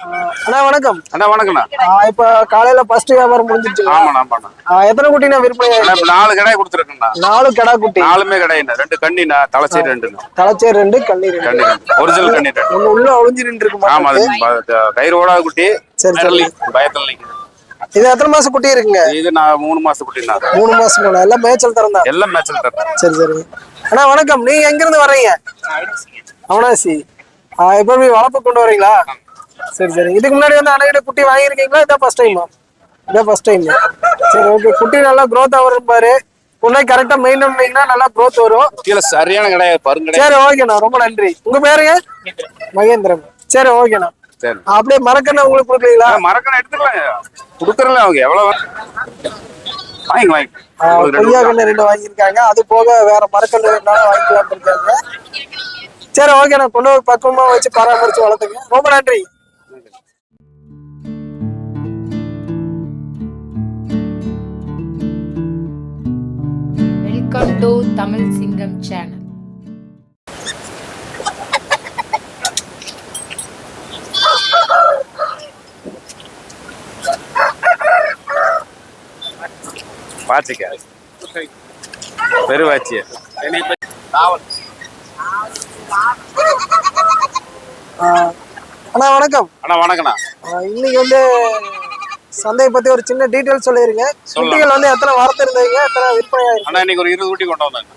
அண்ணா வணக்கம். அண்ணா வணக்கண்ணா ஆ, இப்ப காலையில ஃபர்ஸ்ட் வியாபாரம் முடிஞ்சிருச்சு ஆமாண்ணா ஆமாண்ணா. எத்தனை குட்டினா விற்பனை நாலு கடை கொடுத்துருக்கேண்ணா நாலு கடா குட்டி. நாலுமே கடைண்ணா ரெண்டு கண்ணிண்ணா தலைச்சேரி ரெண்டுண்ணா. தலைச்சேர் ரெண்டு ரெண்டு. கண்ணி ரெண்டு. ஒரிஜினல் கண்ணி ரெண்டு. உள்ள ஒளிஞ்சு நின்று இருக்கு ஆமா அது ப- கயிறு ஓடாத குட்டி சரி, சரி. பயத்துல. இது எத்தனை மாசம் குட்டி இருக்குங்க? இது நான் மூணு மாசம் குட்டிண்ணா. மூணு மாசம் மேல எல்லாம் மேய்ச்சல் திறந்தா எல்லாம் மேட்சில் தரேன் சரி சரி. அண்ணா வணக்கம். நீங்க எங்க இருந்து வர்றீங்க? அவனாசி. ஆ, இப்ப போய் வளர்ப்பு கொண்டு வரீங்களா? சரி சரி. இதுக்கு முன்னாடி வந்து அண்ணகிட்ட குட்டி வாங்கியிருக்கீங்களா? இதான் ஃபர்ஸ்ட் டைமா இதான் ஃபர்ஸ்ட் டைம் சரி ஓகே குட்டி நல்லா growth ஆகும் பாரு. உன்னை கரெக்டா மெயின்டைன் பண்ணீங்கன்னா நல்லா growth வரும். கீழே சரியான கடை பருங்கடை. சரி ஓகேண்ணா ரொம்ப நன்றி. உங்க பேருங்க மகேந்திரன். சரி ஓகேண்ணா சரி. அப்படியே மறக்கண்ணா உங்களுக்கு கொடுக்குறீங்களா? மறக்கணும் எடுத்துக்கலாங்க கொடுக்குறல அவங்க. எவ்வளவு? வாங்கி வாங்கி கொய்யா கண்ணு ரெண்டு வாங்கியிருக்காங்க. அது போக வேற மரக்கண்ணு ரெண்டாலும் வாங்கிக்கலாம் இருக்காங்க. சரி ஓகேண்ணா கொண்டு பக்குவமா வச்சு பராமரிச்சு வளர்த்துங்க. ரொம்ப நன்றி. வெல்கம் டு தமிழ் சிங்கம் சேனல் பாச்சிக்க பெருவாச்சி. ஆ, அண்ணா வணக்கம். அண்ணா வணக்கண்ணா இன்னைக்கு வந்து சந்தையை பத்தி ஒரு சின்ன டீட்டெயில் சொல்லிருங்க. குட்டிகள் வந்து எத்தனை வார்த்தை இருந்தீங்க? எத்தனை விற்பனை ஆயிருக்கு? அண்ணா இன்னைக்கு ஒரு இருபது குட்டி கொண்டு வந்தாங்க.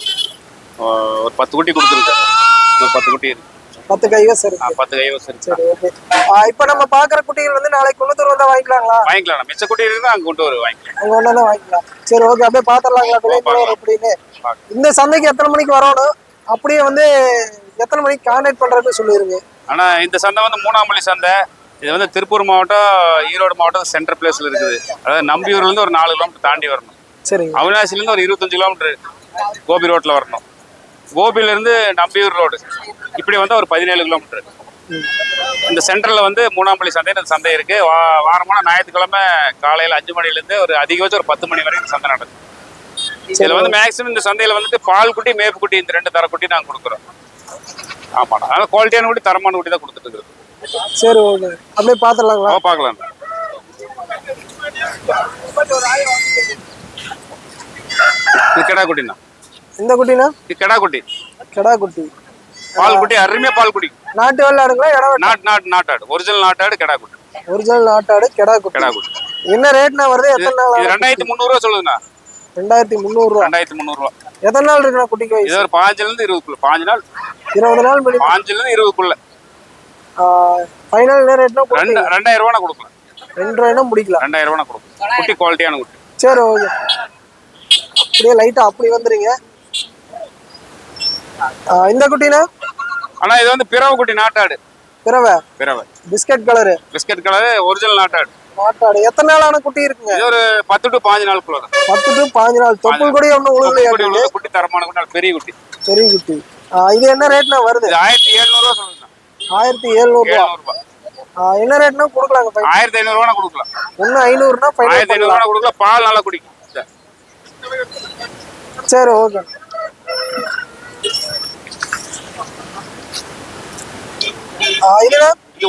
ஒரு பத்து குட்டி கொடுத்துருக்கு ஒரு பத்து குட்டி இருக்கு. பத்து கைவசம் இருக்கு. பத்து கைவசம் இருக்கு. சரி ஓகே இப்ப நம்ம பாக்குற குட்டிகள் வந்து நாளைக்கு குன்னத்தூர் வந்தா வாங்கிக்கலாங்களா? வாங்கிக்கலாம் மிச்ச குட்டி இருக்குன்னா அங்க கொண்டு வரும் வாங்கிக்கலாம். அங்க தான் வாங்கிக்கலாம். சரி ஓகே அப்படியே பாத்திரலாங்களா விளைநிலவர் அப்படின்னு? இந்த சந்தைக்கு எத்தனை மணிக்கு வரணும்? அப்படியே வந்து எத்தனை மணிக்கு கான்டாக்ட் பண்றதுன்னு சொல்லிருங்க. ஆனா இந்த சந்தை வந்து மூணாமல்லி சந்தை. இது வந்து திருப்பூர் மாவட்டம் ஈரோடு மாவட்டம் சென்ட்ரல் பிளேஸ்ல இருக்குது. அதாவது நம்பியூர்ல இருந்து ஒரு நாலு கிலோமீட்டர் தாண்டி வரணும். சரிங்க. அவினாசில இருந்து ஒரு இருபத்தஞ்சு கிலோமீட்டர் கோபி ரோட்ல வரணும். கோபில இருந்து நம்பியூர் ரோடு இப்படி வந்து ஒரு பதினேழு கிலோமீட்டர் இந்த சென்டர்ல வந்து மூணாம்பள்ளி சந்தை இந்த சந்தை இருக்கு. வா- வாரமான ஞாயிற்றுக்கிழமை காலையில அஞ்சு மணில இருந்து ஒரு அதிகபட்சம் ஒரு பத்து மணி வரைக்கும் சந்தை நடக்குது இதுல வந்து மேக்ஸிமம் இந்த சந்தையில வந்துட்டு பால் குட்டி மேப்பு குட்டி இந்த ரெண்டு தர குட்டி நாங்க கொடுக்குறோம். ஆமாண்ணா. அதனால குவாலிட்டியான குட்டி தரமான குட்டி தான் கொடுத்துட்டு இருக்குது சரி ஓகே அப்படியே பார்க்கலாம். இது கிடா குட்டிண்ணா. இந்த குட்டினா இது கிடா குட்டி. கிடா குட்டி. பால் குட்டி அருமையா பால் குடி நாட்டு வெள்ளாடுங்களா இடம்? நாட்டு நாட்டு நாட்டாடு ஒரிஜினல் நாட்டாடு கிடா குட்டி. ஒரிஜினல் நாட்டாடு கிடா குட்டி. கிடா குட்டி. என்ன ரேட்னா வருது? எத்தனை நாள் ரெண்டாயிரத்தி முந்நூறுவா சொல்லுதுண்ணா. ரெண்டாயிரத்தி முந்நூறு ரூபா ரெண்டாயிரத்தி முந்நூறுவா. எத்தனை நாள் இருக்குண்ணா குட்டிக்கு இது ஒரு பாஞ்சுல இருந்து இருபதுக்குள்ள. பாஞ்சு நாள். இருபது நாள் மினிமம் பாஞ்சுல இருந்து இருபதுக்குள்ள. ஃபைனல் ரேட்னா ரெண்டு ரெண்டாயிரம் ரூபா கொடுக்கலாம். ரெண்டு ரூபாய்னா முடிக்கலாம் ரெண்டாயிரம் ரூபா கொடுக்கலாம். குட்டி குவாலிட்டியான குட்டி. சரி ஓகே அப்படியே லைட்டா அப்படி வந்துருங்க. ஆ, இந்த குட்டினா? ஆனா இது வந்து பிறவை குட்டி நாட்டாடு. பிறவை பிறவை biscuit colour biscuit colour original நாட்டாடு. நாட்டாடு. எத்தனை நாளான குட்டி இருக்குங்க? இது ஒரு பத்து டு பாஞ்சு நாளுக்குள்ள பத்து டு பாஞ்சு நாள். தொப்புள் கூட ஒன்றும் உழுகலையா குட்டி தரமான குட்டி பெரிய குட்டி. பெரிய குட்டி. இது என்ன ரேட்னா வருது? ஆயிரத்தி எழுநூறுவா சொல்லுங்க. ஆயிரத்தி எழுநூறு ஆ, என்ன ரேட்னா கொடுக்கலாங்க ஆயிரத்தி ஐநூறுவா கொடுக்கலாம். ஒன்று ஐநூறுனா ஆயிரத்தி ஐநூறுவா கொடுக்கலாம். பால் நல்லா குடிக்கும். சரி. ஓகே. இது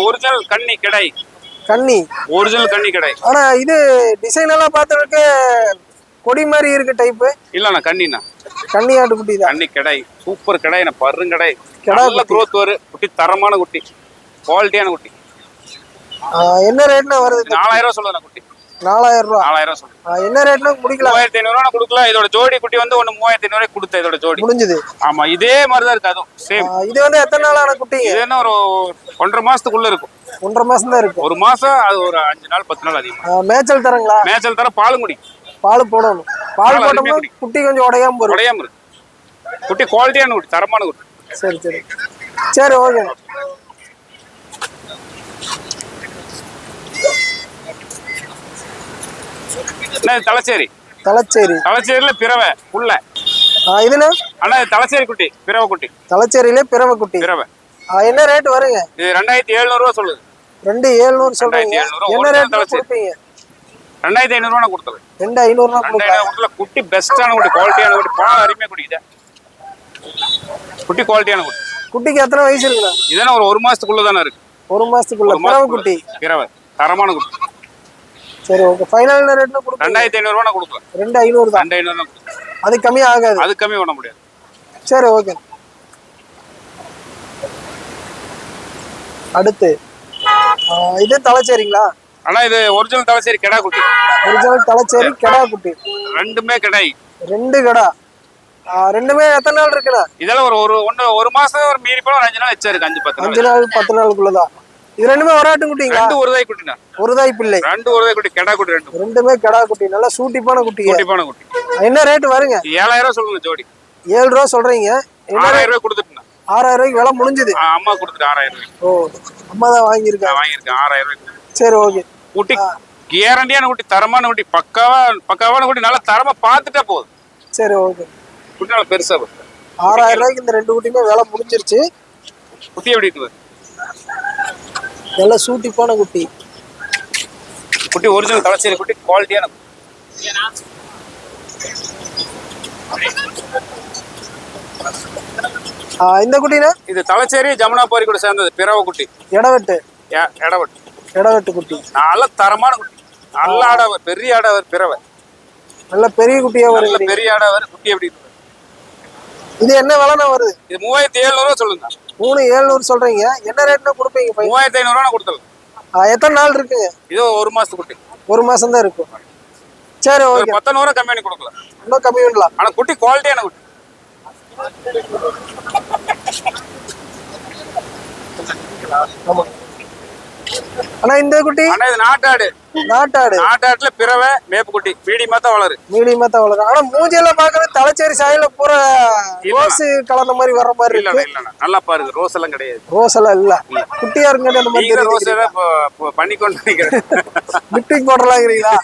ஒரிஜினல் கன்னி கிடை. கன்னி ஒரிஜினல் கன்னி கடை. ஆனா இது டிசைன் எல்லாம் பார்த்துருக்கு கொடி மாதிரி இருக்கு டைப்பு இல்லண்ணா கன்னிண்ணா கன்னி ஆட்டுக்குட்டி தான். கன்னி கடை சூப்பர் கடை என்ன பருங்கடை கிடா. நல்ல growth வரும். குட்டி தரமான குட்டி. குவாலிட்டியான குட்டி. என்ன ரேட்னா வருது நாலாயிரம் ரூபா சொல்லுதுண்ணா குட்டி. நாலாயிரம் ரூபா. நாலாயிரம் ஆ, என்ன ரேட்னா முடிக்கலாம் மூவாயிரத்தி ஐநூறுவா கொடுக்கலாம் இதோட ஜோடி குட்டி வந்து ஒன்று மூவாயிரத்தி ஐநூறுவா கொடுத்த இதோட ஜோடி. முடிஞ்சது. ஆமா இதே மாதிரி தான் இருக்கு அதுவும். சேம் இது வந்து எத்தனை நாளான குட்டிங்க இது என்ன ஒரு ஒன்றரை மாசத்துக்குள்ள இருக்கும். ஒன்றரை மாசம் தான் இருக்கு ஒரு மாசம் அது ஒரு அஞ்சு நாள் பத்து நாள் அதிகம் மேய்ச்சல் தரங்களா? மேய்ச்சல் தர பாலும் குடி. பால் போடணும். பால் போட்டோம்னா. குட்டி கொஞ்சம் உடையாம போயிடும் உடையாம இருக்கு குட்டி குவாலிட்டியான குட்டி தரமான குட்டி. சரி சரி. சரி ஓகே. இது தலைச்சேரி? தலைச்சேரி. தலைச்சேரியில பிறவை புள்ள. இதுனா இது தலைச்சேரி குட்டி பிறவை குட்டி. தலைச்சேரியிலே பிறவை குட்டி. பிறவை. என்ன ரேட் வருங்க? இது ரெண்டாயிரத்தி எழுநூறுவா சொல்லுது. ரெண்டு ஏழ்நூறு சொல்றீங்க. என்ன ரேட் தலைச்சேரி. கொடுப்பீங்க ரெண்டாயிரத்தி ஐநூறுவா கொடுத்தது. ரெண்டு ரெண்டாயிரம் குட்டில குட்டி பெஸ்டான குட்டி குவாலிட்டியான குட்டி பால் அருமையா குடிக்குது குட்டி குவாலிட்டியான குட்டி. குட்டிக்கு எத்தனை வயசு இருக்குண்ணா இதெல்லாம் ஒரு ஒரு மாசத்துக்குள்ள தானே இருக்கு. ஒரு மாசத்துக்குள்ள. பிறவை. குட்டி. பிறவை. தரமான குட்டி. சரி ஓகே. ஃபைனல் ரேட்னு கொடுப்போம் ரெண்டாயிரத்தி ஐநூறுவா கொடுக்கலாம். ரெண்டு ஐநூறு தான். ரெண்டு ஐநூறு அது கம்மி ஆகாது. அது கம்மி பண்ண முடியாது. சரி ஓகே. அடுத்து இது தலைச்சேரிங்களா? ஆனா இது ஒரிஜினல் தலசேரி கிடா குட்டி. ஒரிஜினல் தலைச்சேரி கெடா குட்டி. ரெண்டுமே கிடாய் ரெண்டு கடா. ரெண்டுமே எத்தனை நாள் இருக்குண்ணா? இதெல்லாம் ஒரு ஒரு ஒன்று ஒரு மாசம் ஒரு மீறி போல ஒரு அஞ்சு நாள் வச்சிருக்கு அஞ்சு பத்து அஞ்சு நாள். பத்து நாளுக்குள்ளதான் இது ரெண்டுமே வராட்டு குட்டிங்களா? ரெண்டு ஒரு தாய் குட்டினா ஒரு தாய் பிள்ளை ரெண்டு ஒரு தாய் குட்டி கிடா குட்டி ரெண்டு. ரெண்டுமே கடா குட்டி நல்லா சூட்டிப்பான குட்டிங்க. குட்டிப்பான குட்டி. என்ன ரேட் வருங்க? ஏழாயிரம் ரூபா சொல்லுங்க ஜோடி. ஏழு ரூபா சொல்றீங்க. ஆறாயிரம் ரூபாய் கொடுத்துட்டேன் ஆறாயிரம் ரூபாய்க்கு விலை முடிஞ்சுது. அம்மா கொடுத்துட்டு ஆறாயிரம் ரூபாய் ஓ அம்மா தான் வாங்கியிருக்காங்க நான் வாங்கியிருக்கேன் ஆறாயிரம் ரூபாய் சரி ஓகே. குட்டி கேரண்டியான குட்டி தரமான குட்டி பக்காவா பக்காவான குட்டி நல்லா தரமா பார்த்துட்டா போதும். சரி ஓகே. குட்டி நல்லா பெருசா வரும். ஆறாயிரம் ரூபாய்க்கு இந்த ரெண்டு குட்டியுமே விலை முடிஞ்சிருச்சு. குட்டி எப்படி இருக்குது நல்லா சூட்டிப்பான குட்டி குட்டி ஒரிஜினல் தலைச்சேரி குட்டி குவாலிட்டியான இந்த குட்டினா? இது தலைச்சேரி ஜமுனாபாரி கூட சேர்ந்தது பிறவ குட்டி. இடவெட்டு ஏ- எடவட்டு. இடவெட்டு குட்டி நல்ல தரமான குட்டி. நல்ல ஆடவர் பெரிய ஆடவர் பிறவை நல்ல பெரிய குட்டியா வருது பெரிய ஆடவர் குட்டி எப்படி? இது என்ன விலைண்ணா வருது? இது மூவாயிரத்தி எழுநூறுவா சொல்லுங்க. மூணு ஏழ்நூறு சொல்றீங்க. என்ன ரேட்னா கொடுப்பீங்க மூவாயிரத்தி ஐநூறுவா ஆ, எத்தனை நாள் இருக்குங்க இது ஒரு மாசத்து குட்டி. ஒரு மாசம் தான் இருக்கும் சரி ஓகே. பத்தனூறு கம்மி பண்ணி கொடுக்கலாம் இன்னும் கம்மி பண்ணலாம். ஆனா குட்டி குவாலிட்டியான குட்டி. ஆமா. ஆனா இந்த குட்டி? ஆனா இது நாட்டாடு. நாட்டாடு. நாட்டாட்டுல பிறவை மேப்பு குட்டி. மீடியமா தான் வளரு. மீடியமா தான் வளரும். ஆனா மூஞ்சியெல்லாம் பாக்குறது தலைச்சேரி சாயில பூரா ரோஸ் கலந்த மாதிரி வர்ற மாதிரி இருக்கு. இல்லண்ணா. நல்லா பாருங்க ரோஸ் எல்லாம் கிடையாது. ரோஸ் எல்லாம் இல்ல. குட்டியா இருக்குங்க அந்த மாதிரி ரோஸ் எல்லாம் இப்போ பண்ணிக்கொண்டு நினைக்கிறேன். லிப்டிக் போடலாங்கிறீங்களா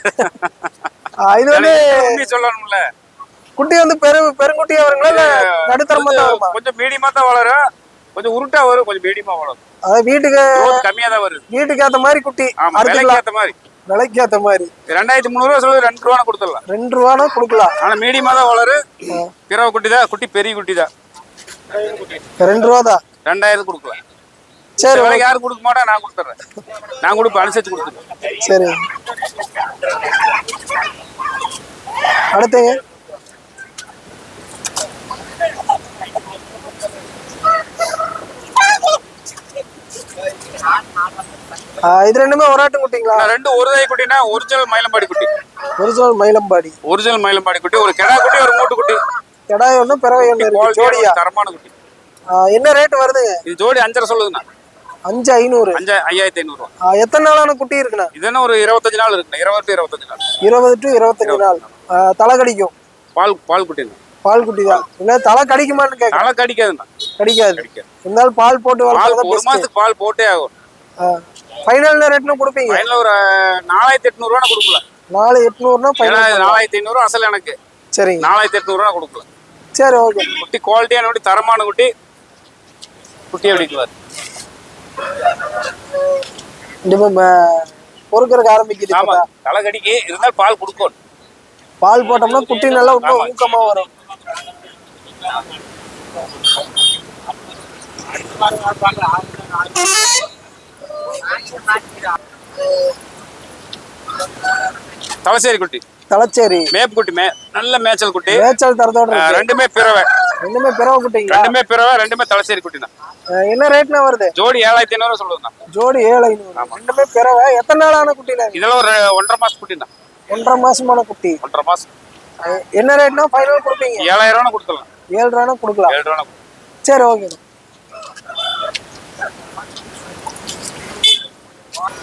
இது வந்து சொல்லணும்ல. குட்டி வந்து பெரு பெருங்குட்டியா வருங்களா? இல்ல நடுத்தரமா தான் வருமா? கொஞ்சம் மீடியமா தான் வளரும். கொஞ்சம் உருட்டா வரும் கொஞ்சம் மீடியமா வளரும். அதாவது வீட்டுக்கு கம்மியா தான் வருது. வீட்டுக்கு ஏத்த மாதிரி குட்டி விலைக்கு ஏத்த மாதிரி. விலைக்கு ஏத்த மாதிரி. ரெண்டாயிரத்தி முந்நூறு ரூபா சொல்லி ரெண்டு ரூபா கொடுத்துடலாம். ரெண்டு ரூபானா கொடுக்கலாம். ஆனா மீடியமா தான் வளரு. பிறவை குட்டி தான் குட்டி பெரிய குட்டி தான் ரெண்டு ரூபா தான் ரெண்டாயிரம் கொடுக்கலாம். சரி விலைக்கு யாரும் கொடுக்க மாட்டா? நான் கொடுத்துட்றேன் நான் கொடுப்பேன் அனுசரிச்சு கொடுத்துருவேன் சரி. அடுத்துங்க இது ரெண்டுமே ஒராட்டு குட்டிங்களா? நான் ரெண்டு ஒரு தாய் குட்டினா ஒரிஜினல் மயிலம்பாடி குட்டி. ஒரிஜினல் மயிலம்பாடி. ஒரிஜினல் மயிலம்பாடி குட்டி ஒரு கிடா குட்டி ஒரு மூட்டு குட்டி. கெடாய் ஒன்று பிறவை ஒன்று ஜோடியா? தரமான குட்டி. என்ன ரேட் வருதுங்க இது ஜோடி அஞ்சரை சொல்லுதுண்ணா. அஞ்சு ஐநூறு. அஞ்சு ஐயாயிரத்தி ஐநூறுரூவா ஆ, எத்தனை நாளான குட்டி இருக்குண்ணா? இது என்ன ஒரு இருபத்தஞ்சு நாள் இருக்குண்ணா. இருபது டு இருபத்தஞ்சு நாள். இருபது டு இருபத்தஞ்சு நாள். தலை கடிக்கும். பால் பால் குட்டிங்க பால் குட்டி தான் இல்லை தலை கடிக்குமான்னு கேட்க தலை கடிக்காதுண்ணா கடிக்காது. இருந்தாலும் பால் போட்டு வளர்க்கறதா ஒரு மாசத்துக்கு பால் போட்டே ஆகும். ஃபைனல் ரேட்னு கொடுப்பீங்க. ஃபைனல் ஒரு நாலாயிரத்தி எட்நூறுவா கொடுக்கலாம் நாலு எட்நூறுனா ஃபைனல் நாலாயிரத்தி ஐநூறு அசல் எனக்கு. சரிங்க. நாலாயிரத்தி எட்நூறுவா கொடுக்கலாம் சரி ஓகே. குட்டி குவாலிட்டியான குட்டி தரமான குட்டி குட்டி அப்படிக்குவார் இப்போ பொறுக்கிறதுக்கு ஆரம்பிக்குது ஆமா. இப்பதான். தலை கடிக்கு. இருந்தாலும் பால் கொடுக்கணும். பால் போட்டோம்னா குட்டி நல்லா இன்னும் ஆமா. ஊக்கமா வரும். தலசேரி குட்டி. தலைச்சேரி. மேப் குட்டி மே நல்ல மேய்ச்சல் குட்டி. மேய்ச்சல் தரத்தோட இருக்கு. ரெண்டுமே பிறவை. ரெண்டுமே பிறவை குட்டிங்களா? ரெண்டுமே பிறவை ரெண்டுமே தலசேரி குட்டி தான். என்ன ரேட்னா வருது? ஜோடி ஏழாயிரத்தி ஐநூறு சொல்லுதுண்ணா ஜோடி ஏழு ஐநூறு. ரெண்டுமே பிறவை. எத்தனை நாளான குட்டில இதெல்லாம் ஒரு ஒன்றரை மாசம் குட்டி தான். ஒன்றரை மாசமான குட்டி. ஒன்றரை மாசம். என்ன ரேட்னா ஃபைனல் கொடுப்பீங்க? ஏழாயிரம் ரூபா கொடுத்துடலாம். ஏழு ரூபானா கொடுக்கலாம். ஏழு ரூபா சரி ஓகே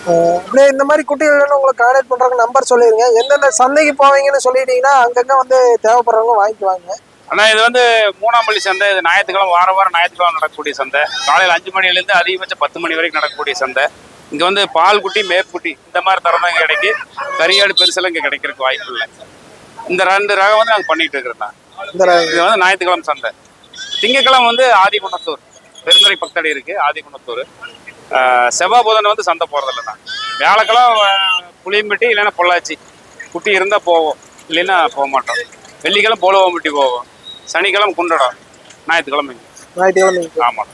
அப்படியே இந்த மாதிரி குட்டிகள் உங்களுக்கு கான்டாக்ட் பண்றதுக்கு நம்பர் சொல்லிருங்க. எந்தெந்த சந்தைக்கு போவீங்கன்னு சொல்லிட்டீங்கன்னா அங்கங்க வந்து தேவைப்படுறவங்க வாங்கிக்குவாங்க. ஆனா இது வந்து மூணாம் பள்ளி சந்தை. இது ஞாயிற்றுக்கிழமை வார வாரம் ஞாயிற்றுக்கிழமை நடக்கக்கூடிய சந்தை. காலையில் அஞ்சு மணிலேருந்து அதிகபட்சம் பத்து மணி வரைக்கும் நடக்கக்கூடிய சந்தை. இங்க வந்து பால் குட்டி மேற்குட்டி இந்த மாதிரி தரம் தான் இங்க கிடைக்கு. கரியாடு பெருசெல்லாம் இங்க கிடைக்கிறதுக்கு வாய்ப்பு இல்லை. இந்த ரெண்டு ரகம் வந்து நாங்கள் பண்ணிட்டு இருக்கிறோம் இது வந்து ஞாயிற்றுக்கிழமை சந்தை. திங்கட்கிழமை வந்து ஆதிகுணத்தூர் பெருந்துறை பக்கத்தடி இருக்கு ஆதிகுணத்தூர் செவ்வாய் புதன் வந்து சந்தை போறதில்ல தான் வியாழக்கிழமை புளியம்பட்டி இல்லைன்னா பொள்ளாச்சி. குட்டி இருந்தால் போவோம் இல்லைன்னா போக மாட்டோம். வெள்ளிக்கிழமை போலவாம்பட்டி போவோம். சனிக்கிழமை குண்டடம் ஞாயிற்றுக்கிழமை. ஞாயிற்றுக்கிழமை. ஆமாம்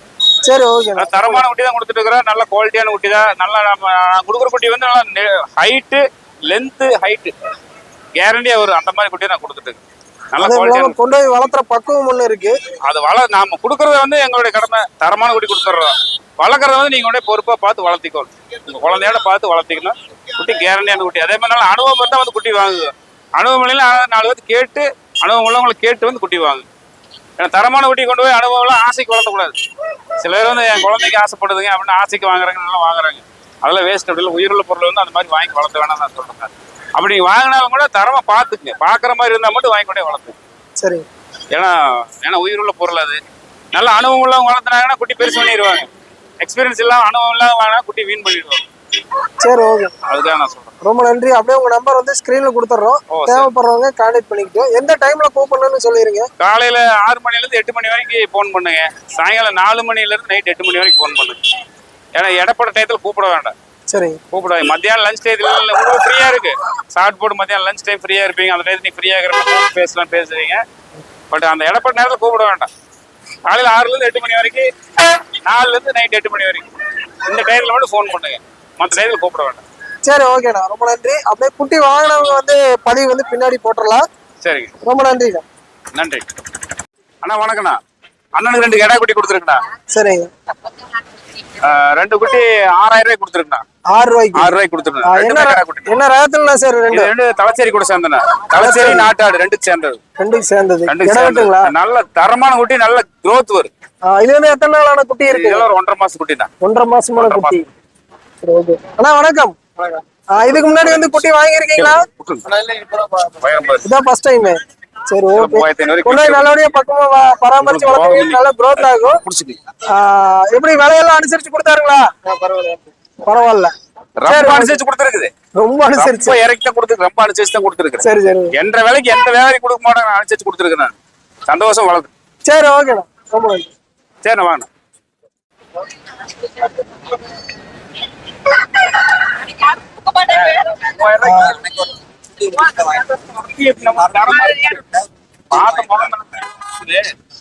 சரி நல்ல தரமான குட்டி தான் கொடுத்துட்டு இருக்கிறோம் நல்ல குவாலிட்டியான குட்டி தான். நல்லா நம்ம கொடுக்குற குட்டி வந்து நல்லா ஹைட்டு லென்த்து ஹைட்டு கேரண்டியா வரும் அந்த மாதிரி குட்டி நான் கொடுத்துட்டு இருக்கேன். நல்ல கொண்டு போய் வளர்த்துற பக்குவம் ஒண்ணு இருக்கு. அது வள நாம கொடுக்கறது வந்து எங்களுடைய கடமை. தரமான குட்டி கொடுத்துட்றோம் வளர்க்குறத வந்து நீங்க உடனே பொறுப்பா பார்த்து வளர்த்திக்கணும் உங்க குழந்தையோட பார்த்து வளர்த்திக்கணும். குட்டி கேரண்டியான குட்டி. அதே மாதிரி நல்லா அனுபவம் இருந்தா வந்து குட்டி வாங்குங்க. அனுபவம் இல்லைன்னா நாலு பேர்த்து கேட்டு அனுபவம் உள்ளவங்களை கேட்டு வந்து குட்டி வாங்கு ஏன்னா தரமான குட்டி கொண்டு போய் அனுபவம்லாம் ஆசைக்கு வளர்த்தக்கூடாது. சில பேர் வந்து என் குழந்தைக்கு ஆசைப்படுதுங்க அப்படின்னு ஆசைக்கு வாங்குறாங்க நல்லா வாங்குறாங்க. அதெல்லாம் வேஸ்ட் அப்படி இல்லை. உயிருள்ள பொருள் வந்து அந்த மாதிரி வாங்கி வளர்த்த வேணாம் நான் சொல்றேன். அப்படி வாங்கினாலும் கூட தரமா பார்த்துக்குங்க. பார்க்குற மாதிரி இருந்தால் மட்டும் வாங்கி கொண்டே வளர்த்துங்க. சரி. ஏன்னா ஏன்னா உயிருள்ள பொருள் அது. நல்ல அனுபவம் உள்ளவங்க வளர்த்துனாங்கன்னா குட்டி பெருசு பண்ணிடுவாங்க. எக்ஸ்பீரியன்ஸ் இல்லாம அனுபவம் இல்லாம வாங்கினா குட்டி வீண் பண்ணிடுவாங்க. சரி ஓகே. அதுதான் நான் சொல்றேன். ரொம்ப நன்றி. அப்படியே உங்க நம்பர் வந்து ஸ்கிரீன்ல சரி. தேவைப்படுறவங்க கான்டாக்ட் பண்ணிக்கிட்டோம் எந்த டைம்ல கூப்பிடணும்னு சொல்லிருங்க? காலையில ஆறு மணில இருந்து எட்டு மணி வரைக்கும் ஃபோன் பண்ணுங்க. சாயங்காலம் நாலு மணில இருந்து நைட் எட்டு மணி வரைக்கும் ஃபோன் பண்ணுங்க. ஏன்னா இடப்பட டயத்துல கூப்பிட வேண்டாம். சரிங்க கூப்பிடாது மத்தியானம் லஞ்ச் டயத்துல உங்களுக்கு ஃப்ரீயா இருக்கு. ஷார்ட் போர்டு மத்தியானம் லஞ்ச் டைம் ஃப்ரீயா இருப்பீங்க. அந்த டயத்துல நீ ஃப்ரீயா இருக்கிற பேசலாம் பேசுறீங்க. பட் அந்த இடப்பட்ட நேரத்துல கூப்பிட வேண்டாம். காலையில ஆறுல இருந்து எட்டு மணி வரைக்கும் நாலுல இருந்து நைட் எட்டு மணி வரைக்கும். இந்த டயத்துல மட்டும் ஃபோன் பண்ணுங்க. மற்ற டயத்துல கூப்பிட வேண்டாம். சரி ஓகேண்ணா ரொம்ப நன்றி. அப்படியே குட்டி வாங்கினவங்க வந்து பதிவு வந்து பின்னாடி போட்டுடலாம். சரிங்க. ரொம்ப நன்றிண்ணா நன்றி. அண்ணா வணக்கண்ணா அண்ணனுக்கு ரெண்டு கடா குட்டி கொடுத்துருக்குண்ணா. சரிங்க. ரெண்டு குட்டி ஆறாயிரம் ரூபாய் கொடுத்துருக்குண்ணா ஆறு ரூபாய்க்கு? ஆறு ரூபாய் கொடுத்துருக்கேன் ரெண்டு என்ன கடா ர- குட்டி என்ன ரகத்துலண்ணா சார் ரெண்டு? ரெண்டு தலச்சேரி கூட சேர்ந்தண்ணா. தலச்சேரி நாட்டாடு ரெண்டுக்கு சேர்ந்தது. ரெண்டுக்கு சேர்ந்தது. ரெண்டுக்கு இடவட்டுங்களா சேர்ந்தது. நல்ல தரமான குட்டி நல்ல growth வரும். இது வந்து எத்தனை நாளான குட்டி இருக்கு? இதெல்லாம் ஒரு ஒன்றரை மாசம் குட்டி தான் ஒன்றரை மாசமான குட்டி. ஓகே. அண்ணா வணக்கம். இதுக்கு முன்னாடி வந்து குட்டி வாங்கியிருக்கீங்களா? இதான் ஃபர்ஸ்ட் டைம் சரி ஓகே மூவாயிரத்தி ஐநூறு கொண்டு போய் நல்லபடியா பக்கமா பராமரிச்சு வளர்த்தீங்க நல்ல growth ஆகும். எப்படி விலையெல்லாம் அனுசரிச்சு கொடுத்தாருங்களா? பரவாயில்ல. ரொம்ப அனுசரிச்சு கொடுத்துருக்குது. ரொம்ப அனுசரிச்சு. ரொம்ப இறக்கி தான் கொடுத்துருக்கு ரொம்ப அனுசரிச்சு தான் கொடுத்துருக்கு சரி சரி. என்ற வேலைக்கு எந்த வேலைக்கு கொடுக்க மாட்டாங்க நான் அனுசரிச்சு கொடுத்துருக்கேன் நான். சந்தோஷம் வளர்ந்து சரி ஓகேண்ணா ரொம்ப நன்றி. சரிண்ணா வாங்க.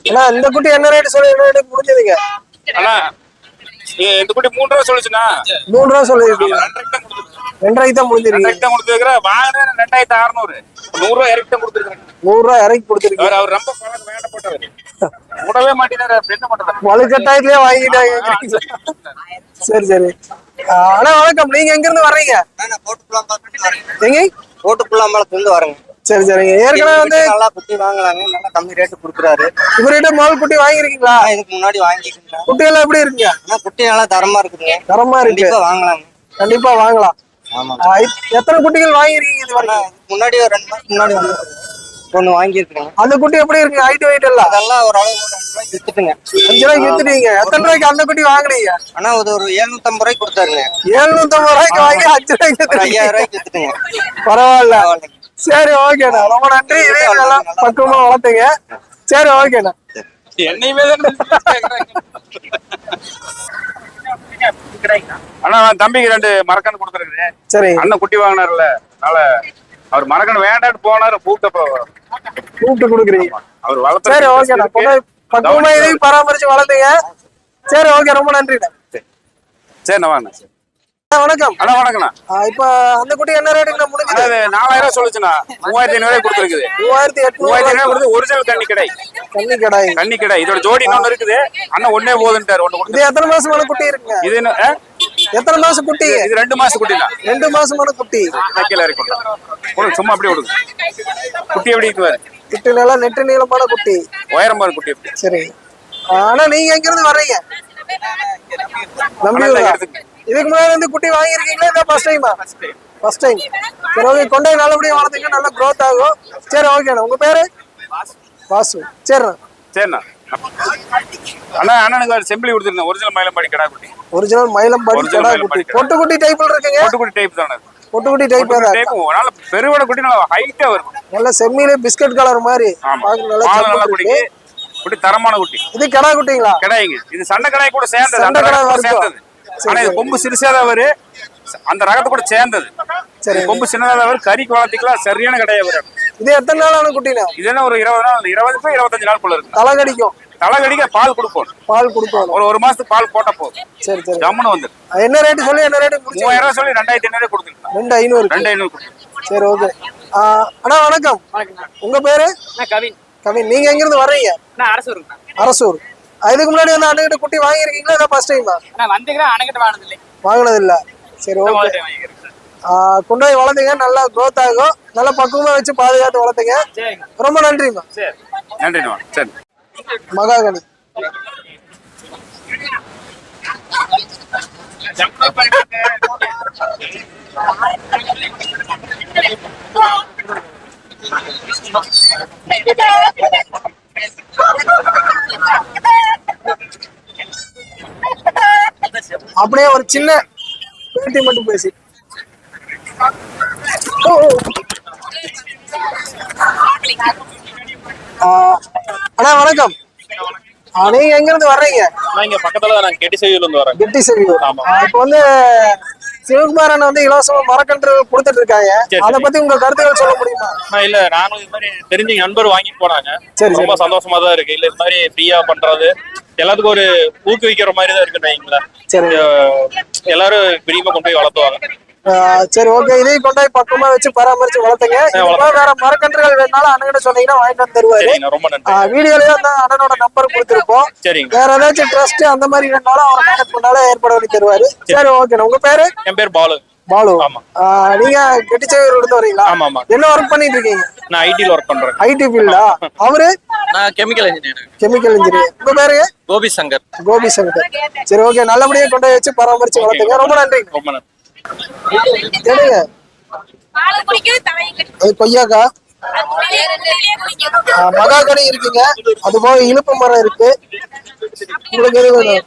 அண்ணா இந்த குட்டி என்ன ரேட் சொல்லி என்ன ரேட் முடிஞ்சதுங்க? அண்ணா ஏ- இந்த குட்டி மூணு ரூபா சொல்லுச்சுண்ணா. மூணு ரூபா சொல்லியிருக்கீங்க ரெண்டரைக்கு தான் முடிஞ்சிருக்கீங்க ரெண்டாயிரத்தி தான் கொடுத்துருக்கிறேன் வாங்கினேன் ரெண்டாயிரத்தி அறுநூறு. நூறு ரூபா இறக்கி தான் கொடுத்துருக்கேன் நூறு ரூபா இறக்கி கொடுத்துருக்கீங்க. அவர் அவர் ரொம்ப வேண்டப்பட்டவர். விடவே மாட்டேங்கிறாரு வலுக்கட்டாயத்திலே வாங்கிட்டாங்க. சரி சரி. அண்ணா வணக்கம். நீங்க எங்க இருந்து வர்றீங்க எங்க? ஓட்டுக்குள்ளாம்பலத்துல இருந்து வரேங்க சரி. சரிங்க ஏற்கனவே வந்து நல்லா குட்டி வாங்கலாங்க. நல்லா கம்மி ரேட்டு கொடுக்குறாரு. இவர்கிட்ட முதல் குட்டி வாங்கியிருக்கீங்களா? நான் இதுக்கு முன்னாடி வாங்கிக்கிட்டேன் குட்டி எல்லாம் எப்படி இருக்குங்க? குட்டி நல்லா தரமா இருக்குதுங்க. தரமா இருக்கு. வாங்கலாங்க. கண்டிப்பா வாங்கலாம். எத்தனை குட்டிகள் வாங்கியிருக்கீங்க இது வரைக்கும்? இதுக்கு முன்னாடி ஒரு ரெண்டு மாசம் முன்னாடி வந்து ஒண்ணு வாங்கியிருக்கிறேங்க அந்த குட்டி எப்படி இருக்கு ஹைட் வெயிட் எல்லாம்? அதெல்லாம் அஞ்சு ரூபாய்க்கு வித்துட்டுங்க அஞ்சு ரூபாய்க்கு வித்துட்டீங்க. எத்தனை ரூபாய்க்கு அந்த குட்டி வாங்குனீங்க? ஆனா அது ஒரு எழுநூத்தம்பது ரூபாய்க்கு கொடுத்தாருங்க. எழுநூத்தம்பது ரூபாய்க்கு வாங்கி அஞ்சு ரூபாய்க்கு ஐயாயிரம் வித்துட்டீங்க. ரூபாய்க்கு வித்துட்டுங்க. பரவாயில்ல. சரி ஓகேண்ணா ரொம்ப நன்றி. இதே நல்லா பக்குவமா வளர்த்துங்க. சரி ஓகேண்ணா என்னையுமே அண்ணா தம்பிக்கு ரெண்டு மரக்கன்று கொடுத்துருக்குது சரி. அண்ணன் குட்டி வாங்கினார்ல. அதனால அவர் மரக்கன்று வேண்டான்னு போனாரு கூப்பிட்டப்போ கூப்பிட்டு கொடுக்குறீங்க. அவர் வளர்த்த சரி ஓகேண்ணா பக்குவமா இதையும் பராமரிச்சு வளர்த்துங்க சரி ஓகே ரொம்ப நன்றிண்ணா சரிண்ணா வாங்க அண்ணா, வணக்கம் அண்ணா வணக்கண்ணா ஆ, இப்ப அந்த குட்டி என்ன ரேட்டுங்க முடிஞ்சது அண்ணா, நாலாயிரம் சொல்லுச்சுண்ணா மூவாயிரத்தி ஐநூறு கொடுத்துருக்குது மூவாயிரத்தி எட்நூறு மூவாயிரத்தி ஐநூறு கொடுத்து ஒரிஜினல் கண்ணி கடை கண்ணி கடாய் கண்ணி கடை இதோட ஜோடி இன்னொன்று இருக்குது அண்ணன் ஒன்னே போதுன்ட்டார் ஒன்று இது எத்தனை மாசமான குட்டி இருக்குங்க இது என்ன? எத்தனை மாசம் குட்டி இது ரெண்டு மாசம் குட்டிண்ணா ரெண்டு மாசமான குட்டி கொடுங்க. கொடுங்க சும்மா அப்படியே கொடுங்க குட்டி எப்படி இருக்குவாரு குட்டி நல்லா நெட்டு நீளமான குட்டி. உயரம் பாரு குட்டி. எப்படி சரி. ஆனா நீங்க எங்க இருந்து வர்றீங்க நம்பி. இதுக்கு முன்னாடி வந்து குட்டி வாங்கியிருக்கீங்களா இதான் ஃபர்ஸ்ட் டைமா ஃபர்ஸ்ட் டைம் சரி ஓகே கொண்டு போய் நல்லபடியா வளர்த்தீங்க நல்லா க்ரோத் ஆகும். சரி ஓகேண்ணா உங்க பேரு? வாசு. சரிண்ணா. சரிண்ணா. அண்ணா அண்ணனுக்கு ஒரு செம்பிளி கொடுத்துருந்தேன் ஒரிஜினல் மயிலம்பாடி கடா குட்டி. ஒரிஜினல் மயிலம்பாடி கடா குட்டி. கடா. பொட்டு குட்டி டைப்ல இருக்குங்க. பொட்டுக்குட்டி டைப் தானே பொட்டுக்குட்டி டைப் டைப் நல்ல பெருவடை குட்டி நல்லா ஹைட்டா வரும். நல்ல செம்மியிலே பிஸ்கட் கலர் மாதிரி. நல்லா இருக்கு. குட்டி தரமான குட்டி. இது கடா குட்டிங்களா? கடாய்ங்க. இது சண்டை கடாய் கூட சேர்ந்தது. சண்டை கடாய். சேர்ந்தது. ஆனா இது கொம்பு சிறுசா தான் வரும் அந்த ரகத்தை கூட சேர்ந்தது. சரி. கொம்பு தான் வரும் கறிக்கு வளர்த்திக்கலாம் சரியான கடையா வரும். இது எத்தனை நாளான குட்டினா? இது என்ன ஒரு இருபது நாள் இருபது to இருபத்தஞ்சு நாளுக்குள்ள இருக்கு. தலை கடிக்கும் தலை கடிக்க பால் கொடுப்போம். பால் கொடுக்கணும் ஒரு ஒரு மாசத்துக்கு பால் போட்ட போதும். சரி சரி. ஜம்முன்னு வந்து என்ன ரேட்டு சொல்லி என்ன ரேட்டு முடிச்சு மூவாயிரம் ரூபாய் சொல்லி ரெண்டாயிரத்தி ஐநூறு கொடுத்துருக்கலாம் ரெண்டு ஐநூறு. ரெண்டு ஐநூறு சரி ஓகே அண்ணா வணக்கம். உங்க பேரு? கவின். கவின் நீங்க எங்க இருந்து வர்றீங்க? நான் அரசு இருக்கேன் அரசூர். இதுக்கு முன்னாடி வந்து அண்ணகிட்ட குட்டி வாங்கியிருக்கீங்களா இதான் ஃபர்ஸ்ட் டைமா நான் வந்துக்கிறேன் அணைக்கிட்ட வாங்கினது இல்லை வாங்கினது இல்ல சரி ஓகே கொண்டு போய் வளர்த்துங்க நல்லா growth ஆகும். நல்லா பக்குவமா வச்சு பாதுகாத்து வளர்த்துங்க. ரொம்ப நன்றிம்மா. சரி. நன்றிண்ணா சரி. மகாகணி அப்படியே ஒரு சின்ன பேட்டி மட்டும் பேசி ஓ, ஓ. ஆ, அண்ணா வணக்கம். நீங்க எங்க இருந்து வர்றீங்க? நான் இங்க பக்கத்துல தான் நான் கெட்டி செய்யூர்ல இருந்து வரேன். கெட்டி செவியூர். ஆமா. இப்போ வந்து சிவகுமார் அண்ணன் வந்து இலவசமா மரக்கன்று கொடுத்துட்டு இருக்காங்க. அதை பத்தி உங்க கருத்துக்கள் சொல்ல முடியுமா? இல்ல நானும் இது மாதிரி தெரிஞ்ச நண்பர் வாங்கிட்டு போனாங்க. சரி, ரொம்ப சந்தோஷமா தான் இருக்கு. இல்ல இது மாதிரி ஃப்ரீயா பண்றது. எல்லாத்துக்கும் ஒரு ஊக்குவிக்கிற மாதிரி தான். அஹ் எல்லாரும் பிரியமா கொண்டு போய் வளர்த்துவாங்க. சரி ஓகே இதையும் கொண்டு போய் பக்குவமா வச்சு பராமரிச்சு வளர்த்துங்க. இப்போ வேற மரக்கன்றுகள் வேணாலும் அண்ணன்கிட்ட சொன்னீங்கன்னா வாங்கிட்டு வந்து தருவாரு. ரொம்ப வீடியோலயே அந்த அண்ணனோட நம்பர் கொடுத்துருப்போம். வேற ஏதாச்சும் ட்ரஸ்ட் அந்த மாதிரி வேணாலும் அவரை கான்டாக்ட் பண்ணாலும் ஏற்பாடு பண்ணி தருவாரு. சரி. ஓகே உங்க பேரு? என் பேர் பாலு. பாலு. ஆமா. நீங்க கெட்டிச்சேரியில இருந்து வரீங்களா? ஆமா ஆமா. என்ன ஒர்க் பண்ணிட்டு இருக்கீங்க? நான் ஐடில ஒர்க் பண்றேன். ஐடி ஃபீல்டா அவரு? நான் கெமிக்கல் இன்ஜினியர் கெமிக்கல் இன்ஜினியர் உங்க பேரு? கோபி சங்கர் கோபி சங்கர் சரி ஓகே நல்லபடியா கொண்டு போய் வச்சு பராமரிச்சு வளர்த்துங்க. ரொம்ப நன்றி ரொம்ப நன்றி. எடுங்க கொய்யாக்கா. மகாகனி இருக்குங்க. அது போக இழுப்பு மரம் இருக்கு. உங்களுக்கு எது வேணும்?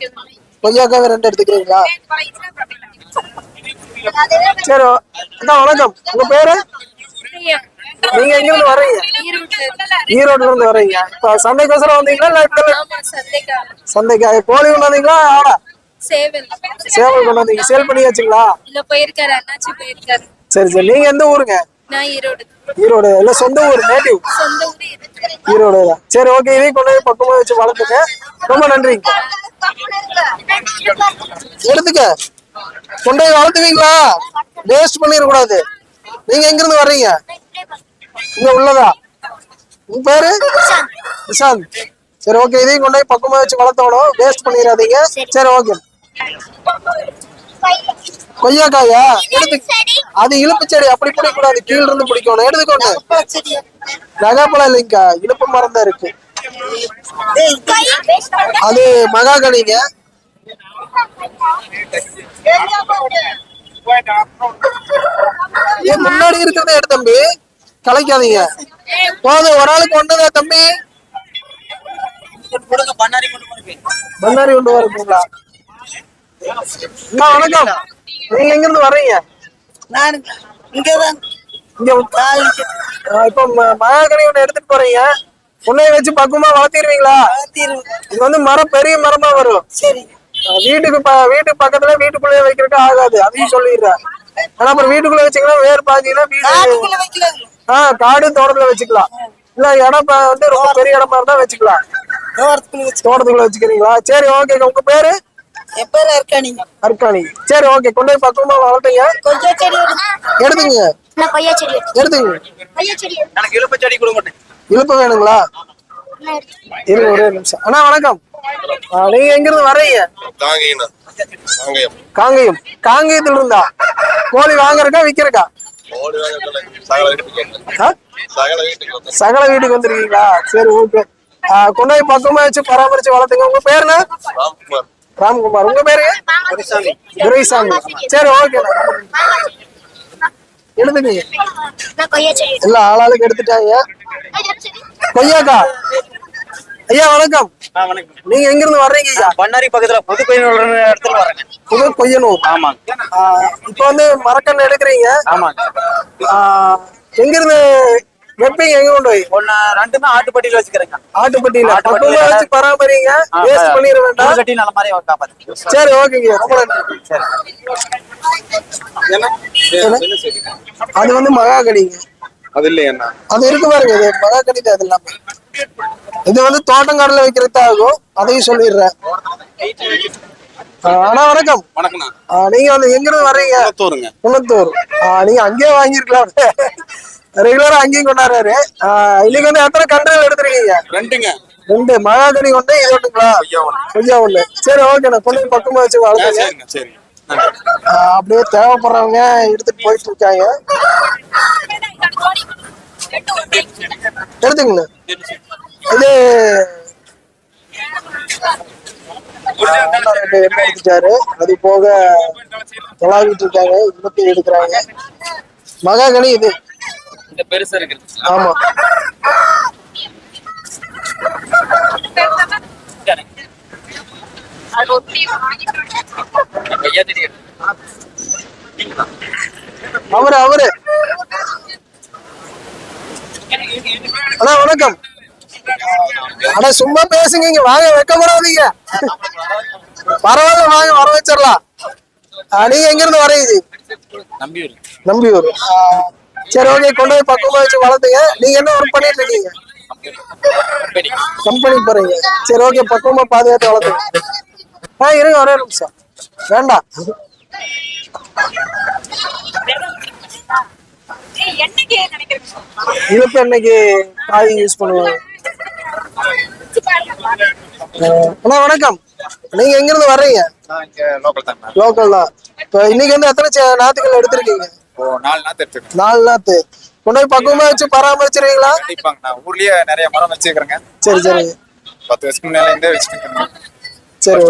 கொய்யாக்காவை ரெண்டு எடுத்துக்கிறீங்களா? சரி அண்ணா வணக்கம். உங்க பேரு? நீங்க எங்க இருந்து வர்றீங்க? ஈரோட்ல இருந்து வர்றீங்க. இப்ப சந்தைக்கோசரம் வந்தீங்களா இல்ல சந்தைக்கு. கோழி கொண்டு வந்தீங்களா ஆடா? சேவல். சேவல் கொண்டு வந்தீங்க. சேல் பண்ணியாச்சுங்களா? இல்ல போயிருக்காரு. அண்ணாச்சி போயிருக்காரு. சரி சரி. நீங்க எந்த ஊருங்க? நான் ஈரோடு. ஈரோடு. இல்ல சொந்த ஊர் நேட்டிவ் சொந்த ஊரு ஈரோடு. தான். சரி ஓகே இதையும் கொண்டு போய் பக்கமா வச்சு வளர்த்துங்க. ரொம்ப நன்றி எடுத்துக்க. கொண்டு போய் வளர்த்துவீங்களா? வேஸ்ட் பண்ணிடக்கூடாது. நீங்க எங்க இருந்து வர்றீங்க? இங்க உள்ளதா? உங்க பேரு? நிஷாந்த். சரி ஓகே இதையும் கொண்டு போய் பக்கமா வச்சு வளர்த்தோணும். வேஸ்ட் பண்ணிடாதீங்க. சரி. ஓகே கொய்யாக்காயா? எடுத்து அது இழுப்பு செடி அப்படி பிடிக்க கூடாது கீழ இருந்து பிடிக்கணும். எடுத்துக்கோங்க. நகாப்பழம் இல்லைங்கக்கா இழுப்பு மரம் தான் இருக்கு. அது மகாகனிங்க ஏன் முன்னாடி இருக்கிறத எடு தம்பி. கலைக்காதீங்க. போதும் ஒரு ஆளுக்கு ஒண்ணுதா தம்பி. பண்ணாரி கொண்டு வரீங்களா வணக்கம். நீங்க எங்க இருந்து வர்றீங்க? நான் இங்கதான். இங்க இப்ப மகாகனி ஒண்ணு எடுத்துட்டு போறீங்க. உன்னைய வச்சு பக்குவமா வளர்த்திடுவீங்களா? இது வந்து மரம் பெரிய மரமா வரும். சரி. வீட்டுக்கு ப- வீட்டுக்கு பக்கத்துல வீட்டுக்குள்ளேயே வைக்கிறதுக்கு ஆகாது. அதையும் சொல்லிடுறேன். ஆனா அப்புறம் வீட்டுக்குள்ள வச்சீங்கன்னா வேர் பாத்தீங்கன்னா ஆஹ் காடு தோட்டத்துல வச்சுக்கலாம். இல்ல இடம் வந்து ரொம்ப பெரிய இடமா இருந்தா வச்சுக்கலாம். தோட்டத்துக்குள்ள வச்சு தோட்டத்துக்குள்ள வச்சுக்கிறீங்களா? சரி ஓகே உங்க பேரு? எப்பேரா நீங்க அர்க்காணி சரி ஓகே கொண்டு போய் பக்குவமா வளர்த்தீங்க கொஞ்சம் செடி எடுத்துங்க நான் கொய்யா செடி எடுத்துங்க கொய்யா செடி எனக்கு இழுப்பு செடி கொடுங்க இழுப்பு வேணுங்களா? இருங்க ஒரே ஒரு நிமிஷம். அண்ணா வணக்கம். நீங்க எங்க இருந்து வர்றீங்க? தாங்கினா தாங்கயம் காங்கேயம். காங்கேயத்துல இருந்தா கோழி வாங்குறக்கா விக்கிறக்கா? சகல வீட்டுக்கு வந்திருக்கீங்களா? சரி ஓகே கொண்டு போய் பக்குவமா வச்சு பராமரிச்சு வளர்த்துங்க. உங்க பேருனா ராம்குமார். ராம்குமார் உங்க பேரு? துரைசாமி. சரி ஓகே. எடுத்துங்க நான் கொய்யா செடி எல்லா ஆளாளுக்கு எடுத்துட்டாங்க கொய்யாக்கா. ஐயா வணக்கம். நீங்க எங்க இருந்து வர்றீங்க ஐயா? பண்ணாரி பக்கத்துல புது கோயில் இடத்துல வரேங்க புது கொய்யனூர் ஆஹ் இப்போ வந்து மரக்கன்று எடுக்கிறீங்க. ஆஹ் எங்க இருந்து வெப்பீங்க எங்க கொண்டு போய்? ஒன்னு ரெண்டுமே ஆட்டுப்பட்டியில வச்சுக்கிறேங்க. ஆட்டுப்பட்டியில. ஆட்டுப்பட்டியில வச்சு பராமரிங்க. வேஸ்ட் பண்ணிட வேண்டாம். கட்டி நல்ல மாதிரி காப்பாத்து சரி ஓகேங்க. ரொம்ப நன்றி. சரி. என்ன? அது வந்து மகாகனிங்க அது இல்லையண்ணா. அது இருக்கு பாருங்க இது மகாகனி தான் இது எல்லாமே. இது வந்து தோட்டங்காடுல வைக்கிறது ஆகும். அதையும் சொல்லிடுறேன். அண்ணா வணக்கம். வணக்கண்ணா ஆ, நீங்க வந்து எங்க இருந்து வர்றீங்க? தோறுங்க குணத்தூர் ஆ, நீங்க அங்கேயே வாங்கியிருக்கலாம். ரெகுலரா அங்கேயும் கொண்டாடுறாரு. இன்னைக்கு வந்து எத்தனை கன்றுகள் எடுத்திருக்கீங்க? ரெண்டுங்க. ரெண்டு. மகாகனி ஒண்ணு இது ஒண்ணுங்களா? கொய்யா ஒண்ணு. சரி ஓகே நான் கொண்டு பக்கமா வச்சு வளர்த்துங்க அப்படியே தேவைப்படுறவங்க எடுத்துட்டு போயிட்டு இருக்காங்க. எடுத்துக்கங்க. இது எடுத்துட்டாரு? அது போக தொலாவிட்டு இருக்காங்க. இன்னத்தையும் எடுக்கிறாங்க. மகாகனி இது. இந்த பெருசா இருக்கு ஆமா. ஐயா தெரியும். அவரு அவரு. அண்ணா வணக்கம். அண்ணா சும்மா பேசுங்க இங்க. வாங்க வைக்கப்படாதீங்க. பரவாயில்ல வாங்க வர வச்சிடலாம். நீங்க எங்க இருந்து வரீங்க நம்பியூர். நம்பியூர். சரி ஓகே கொண்டு போய் பக்குவமா வச்சு வளர்த்துங்க. நீங்க என்ன ஒர்க் பண்ணிட்டு இருக்கீங்க? கம்பெனி போறீங்க. சரி ஓகே பக்குவமா பாதுகாத்து வளர்த்துங்க. ஆ இருங்க ஒரே நிமிஷம். வேண்டாம். இழுப்பு என்னைக்கு காய் யூஸ் பண்ணுவாங்க? அண்ணா வணக்கம். நீங்க எங்க இருந்து வர்றீங்க லோக்கல் தான் இப்போ இன்னைக்கு வந்து எத்தனை நாத்துக்கள் எடுத்திருக்கீங்க? நாலு நாள் எடுத்துருக்கேன் நாலு நாத்து கொண்டு போய் பக்குவமா வச்சு பராமரிச்சிருவீங்களா? கண்டிப்பாங்க. நான் ஊர்லயே நிறைய மரம் வச்சிருக்கிறேங்க. சரி சரி. பத்து வருஷத்துக்கு முன்னால இருந்தே வச்சுட்டு சரி.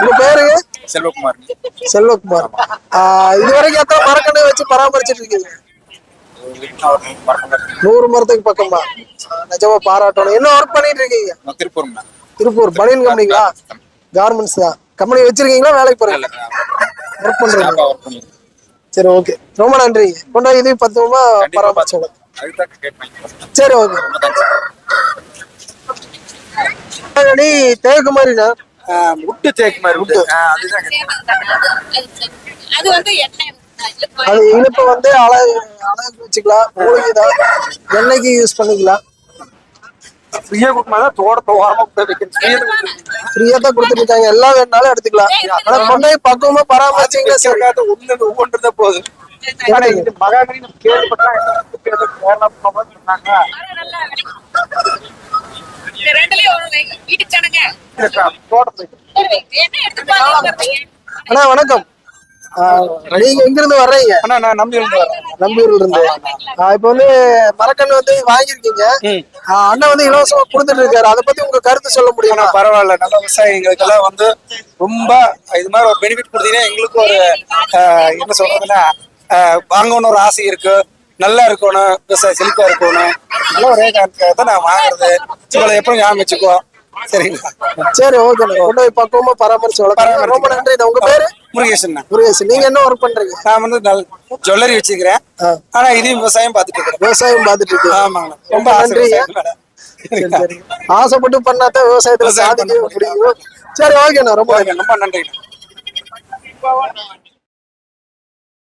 உங்க பேருங்க செல்வகுமார். செல்வகுமார். இது வரைக்கும் எத்தனை மரக்கண்ணை வச்சு பராமரிச்சிட்டு இருக்கீங்க? நூறு மரத்துக்கு பக்கமா? நிஜமா பாராட்டணும். என்ன ஒர்க் பண்ணிட்டு இருக்கீங்க? திருப்பூர்ண்ணா திருப்பூர். பனியன் கம்பெனிங்களா கார்மெண்ட்ஸ் தான். கம்பெனி வச்சிருக்கீங்களா? வேலைக்கு போறீங்க ஒர்க் பண்றீங்க சரி ஓகே ரொம்ப நன்றி. கொண்டு போய் இதையும் பத்துமா பராமரிச்சோம் சரி ஓகே நீ தேக்கு மாதிரிண்ணா முட்டு தேக்கு மாதிரி விட்டு அதுதான் அது வந்து எண்ணெய் அது இனிப்பு வந்து அழகு அழகு வச்சுக்கலாம். மூலிகை தான். எண்ணெய்க்கு யூஸ் பண்ணிக்கலாம். ஃப்ரீயா தோட்டத்தை ஓரமா ஃப்ரீயா தான் எல்லாம் வேணாலும் எடுத்துக்கலாம். ஆனா கொண்டு போய் பக்குவமா பராமரிச்சீங்கன்னா சரி. ஒண்ணு ஒவ்வொன்று தான் போகுது. நம்ம கேள்விப்பட்டா வணக்கம். நீங்க எங்க இருந்து வர்றீங்க நான் நம்பி இருந்து வரேன் நம்பியூர்ல இருந்து இப்ப வந்து மரக்கன்று வந்து வாங்கியிருக்கீங்க. அண்ணன் வந்து இலவசமா கொடுத்துட்டு இருக்காரு. அதை பத்தி உங்க கருத்து சொல்ல முடியுமா? பரவாயில்ல. நல்ல விவசாயிகளுக்கெல்லாம் வந்து ரொம்ப இது மாதிரி ஒரு பெனிஃபிட் கொடுத்தீங்கன்னா எங்களுக்கு ஒரு ஆஹ், என்ன சொல்றதுன்னா வாங்கணும்னு ஒரு ஆசை இருக்கு. நல்லா இருக்கணும். விவசாயம் செழிப்பா இருக்கணும். நல்ல ஒரே காரணத்துக்காக தான் நான் வாங்குறது. உங்களை எப்பவும் ஞாபகம் வச்சுக்கோ சரிங்களா சரி ஓகே கொண்டு போய் பக்குவமா பராமரிச்சு வளர்க்குறேன் ரொம்ப நன்றி. உங்க பேரு? முருகேசன் முருகேசன் நீங்க என்ன ஒர்க் பண்றீங்க? நான் வந்து ஜுவல்லரி வச்சுக்கிறேன். ஆனா இதையும் விவசாயம் பார்த்துட்டு இருக்கிறேன். விவசாயம் பார்த்துட்டு இருக்கீங்க. ஆமாங்க ரொம்ப சரி. ஆசைப்பட்டு பண்ணாதான் விவசாயத்துல சாதிக்க முடியும். சரி ஓகேண்ணா ரொம்ப நன்றி. ரொம்ப நன்றி